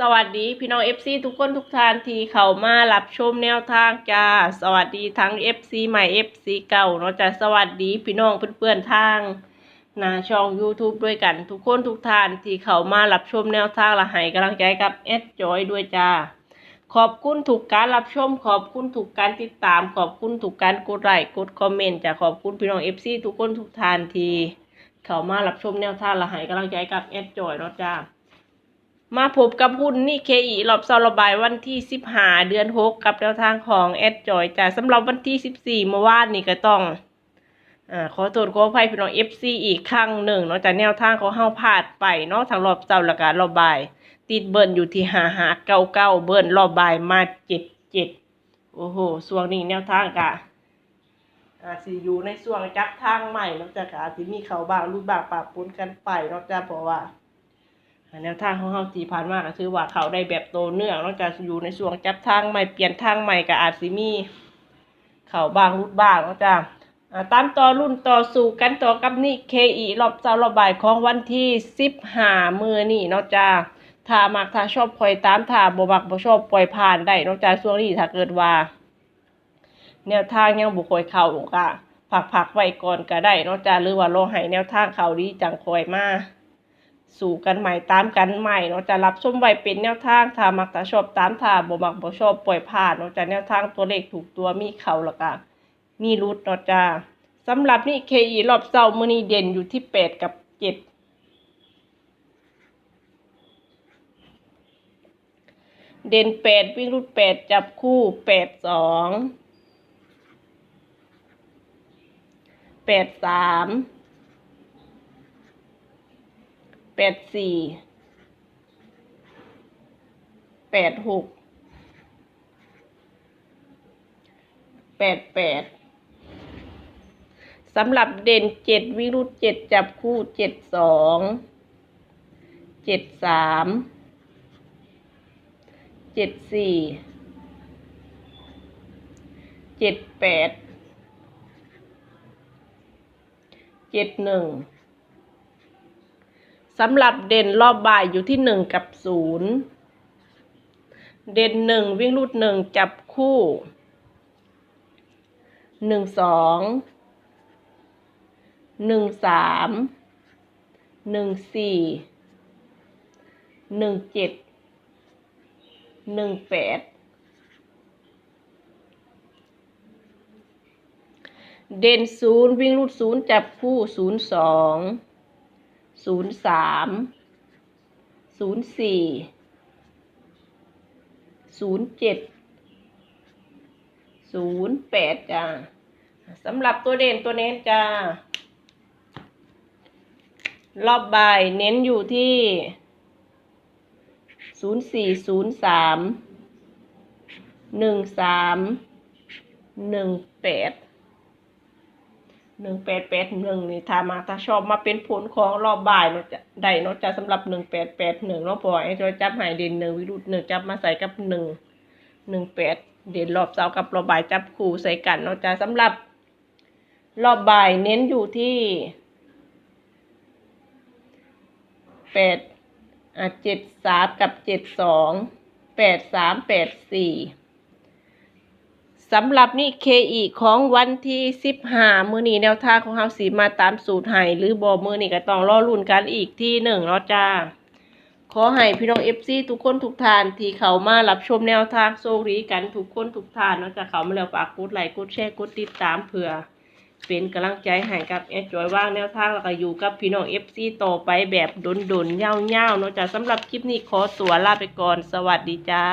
สวัสดีพี่น้อง FC ทุกคนทุกท่านที่เข้ามารับชมแนวทางจ้าสวัสดีทั้ง FC ใหม่ FC เก่าเนาะจ้าสวัสดีพี่น้องเพื่อนๆทางหน้าช่อง YouTube ด้วยกันทุกคนทุกท่านที่เข้ามารับชมแนวทางและให้กำลังใจกับแอดจอยด้วยจ้าขอบคุณถูกการรับชม ขอบคุณถูกการติดตาม ขอบคุณถูกการกดไลค์กดคอมเมนต์จ้าขอบคุณพี่น้อง FC ทุกคนทุกท่านที่เข้ามารับชมแนวทางและให้กำลังใจกับแอดจอยเนาะจ้า มาพบกับหุ้นนี่เคอีรอบเซาระบายวันที่สิบหาเดือนหกกับแนวทางของแอดจอยจ้ะสำหรับวันที่สิบสี่เมื่อวานนี่ก็ต้องอ่าขอโทษขออภัยพี่น้องเอฟซีอีกครั้งหนึ่งเนาะจากแนวทางของเฮาพลาดไปเนาะทางรอบเซาและการระบาย ติดเบิ้ลอยู่ที่หาหาเก้าเก้าเบิ้ลรอบบายมาเจ็ดเจ็ดโอ้โหส่วงนี้แนวทางกะอาจสิอยู่ในส่วงจับทางใหม่นาะจ้ะกอาจสิมีเขาบางรูปบางปะปนกันไปนาะจ้ะเพราะว่า แนวทางของเฮาที่ผ่านมาก็คือว่าเขาได้แบบโตเนื่องนอกจากอยู่ในช่วงจับทางใหม่เปลี่ยนทางใหม่ก็อาจสิมีเขาบางรุดบ้างนาะจ้ะอ่าตามต่อรุ่นต่อสู่กันต่อกับนี่เคอีรอบเจ้ารอบบ่ายของวันที่สิบห้ามือนี่นาะจ้ะถ้ามักถ้าชอบปล่อยตามถ้าบ่มักบ่ชอบปล่อยผ่านได้นาะจ้ะช่วงนี้ถ้าเกิดว่า แนวทางยังบ่คอยเข้าก็พักๆไว้ก่อนก็ได้นาะจ้ะหรือว่ารอให้แนวทางเขาดีจังคอยมา สู่กันใหม่ตามกันใหม่เนาะจะรับชมไว้เป็นแนวทางถ้ามักถ้าชอบตามถ้าบ่มักบ่ชอบปล่อยผ่านเนาะจะแนวทางตัวเลขถูกตัวมีเข่าล้วก็มีรุดเนาะจ้าสำหรับนี่ KE รอบเช้ามือนี้เด่นอยู่ที่แปดกับเจ็ดเด่นแปดวิ่งรุดแปดจับคู่แปดสองแปดสาม แปดสี่แปดหกแปดแปดสำหรับเด่นเจ็ดวิรุธเจ็ดจับคู่เจ็ดสองเจ็ดสามเจ็ดสี่เจ็ดแปดเจ็ดหนึ่ง สำหรับเด่นรอบบ่ายอยู่ที่หนึ่งกับศูนย์เด่นหนึ่งวิ่งรูดหนึ่งจับคู่หนึ่งสองหนึ่งสามหนึ่งสี่หนึ่งเจ็ดหนึ่งแปดเด่นศูนย์วิ่งรูดศูนย์จับคู่ศูนย์สอง ศูนย์สามศูนย์สี่ศูนย์เจ็ดศูนย์แปดจ้าสำหรับตัวเด่นตัวเน้นจ้ารอบบ่ายเน้นอยู่ที่ศูนย์สี่ศูนย์สามหนึ่งสามหนึ่งแปด หนึ่งแปดแปดหนึ่งนี่ถ้ามาถ้าชอบมาเป็นผลของรอบบ่ายเนาะจะได้เนาะจะสำหรับหนึ่งแปดแปดหนึ่งเนาะพอไอ้จอยจับหายเด่นหนึ่งวิรุธหนึ่งจับมาใส่กับหนึ่งหนึ่งแปดเด่นรอบเสากับรอบบ่ายจับคู่ใส่กันเนาะจะสำหรับ รอบบ่ายเน้นอยู่ที่แปดอะเจ็ดสามกับเจ็ดสองแปดสามแปดสี่ สำหรับนี่เคอีของวันที่สิบห้ามือนี้แนวทางของเฮาสีมาตามสูตรให้หรือบอมือนี้ก็ต้องรอรุ่นกันอีกที่หนึ่งเนาะจ้า ขอให้พี่น้องเอฟซีทุกคนทุกทานที่เขามารับชมแนวทางโซรีกันทุกคนทุกทานเนาะจะเขามาแล้วฝากกดไลค์กดแชร์กดติดตามเผื่อ เป็นกำลังใจให้กับแอดจอยว่างแนวทางแล้วก็อยู่กับพี่น้องเอฟซีต่อไปแบบดนๆเย่าๆเนาะจ้าสำหรับคลิปนี้ขอตัวลาไปก่อนสวัสดีจ้า